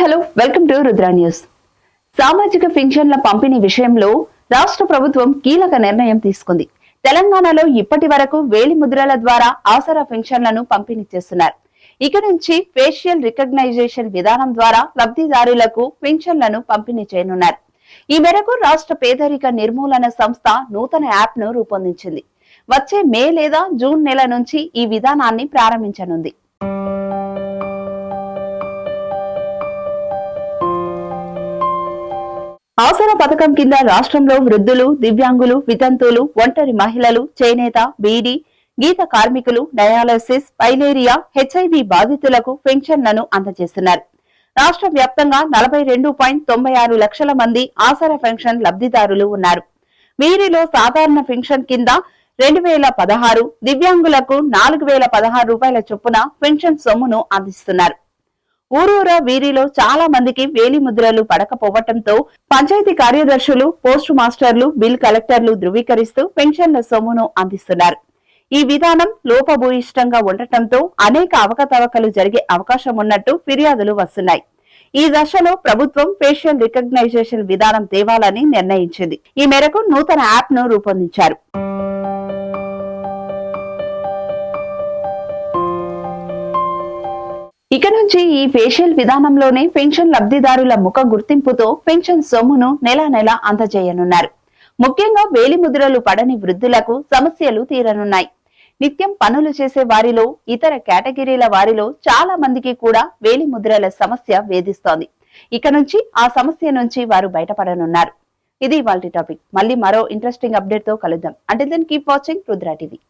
Hello welcome to Rudra news. సామాజిక పింఛన్ల పంపిణీ విషయంలో రాష్ట్ర ప్రభుత్వం కీలక నిర్ణయం తీసుకుంది. తెలంగాణలో ఇప్పటి వరకు వేలి ముద్రల ద్వారా ఆసరా పింఛన్లను పంపిణీ చేస్తున్నారు. ఇక నుంచి ఫేషియల్ రికగ్నైజేషన్ విధానం ద్వారా లబ్ధిదారులకు పింఛన్లను పంపిణీ చేయనున్నారు. ఈ మేరకు రాష్ట్ర పేదరిక నిర్మూలన సంస్థ నూతన యాప్ను రూపొందించింది. వచ్చే మే లేదా జూన్ నెల నుంచి ఈ విధానాన్ని ప్రారంభించనుంది. ఆసరా పథకం కింద రాష్ట్రంలో వృద్ధులు దివ్యాంగులు వితంతువులు ఒంటరి మహిళలు చేనేత బీడీ గీత కార్మికులు డయాలసిస్ పైలేరియా హెచ్ఐవి బాధితులకు పెన్షన్లను అందజేస్తున్నారు. రాష్ట్ర వ్యాప్తంగా నలభై రెండు పాయింట్ తొంభై ఆరు లక్షల మంది ఆసరా పెన్షన్ లబ్ధిదారులు ఉన్నారు. వీరిలో సాధారణ పెన్షన్ కింద రెండు వేల పదహారు దివ్యాంగులకు నాలుగు వేల పదహారు రూపాయల చొప్పున పెన్షన్ సొమ్మును అందిస్తున్నారు. ఊరూరా వీరిలో చాలా మందికి వేలి ముద్రలు పడకపోవటంతో పంచాయతీ కార్యదర్శులు పోస్టు మాస్టర్లు బిల్ కలెక్టర్లు ధృవీకరిస్తూ పెన్షన్ల సొమ్మును అందిస్తున్నారు. ఈ విధానం లోపభూయిష్టంగా ఉండటంతో అనేక అవకతవకలు జరిగే అవకాశం ఉన్నట్టు ఫిర్యాదులు వస్తున్నాయి. ఈ దశలో ప్రభుత్వం ఫేషియల్ రికగ్నైజేషన్ విధానం తేవాలని నిర్ణయించింది. ఈ మేరకు నూతన యాప్ను రూపొందించారు. ఇక నుంచి ఈ ఫేషియల్ విధానంలోనే పెన్షన్ లబ్ధిదారుల ముఖ గుర్తింపుతో పెన్షన్ సొమ్మును నెల నెల అందజేయనున్నారు. ముఖ్యంగా వేలి ముద్రలు పడని వృద్ధులకు సమస్యలు తీరనున్నాయి. నిత్యం పనులు చేసే వారిలో ఇతర కేటగిరీల వారిలో చాలా మందికి కూడా వేలి ముద్రల సమస్య వేధిస్తోంది. ఇక నుంచి ఆ సమస్య నుంచి వారు బయటపడనున్నారు. ఇది వాళ్ళ టాపిక్. మళ్ళీ మరో ఇంట్రెస్టింగ్ అప్డేట్తో కలుద్దాం. అంటే then keep watching Rudra TV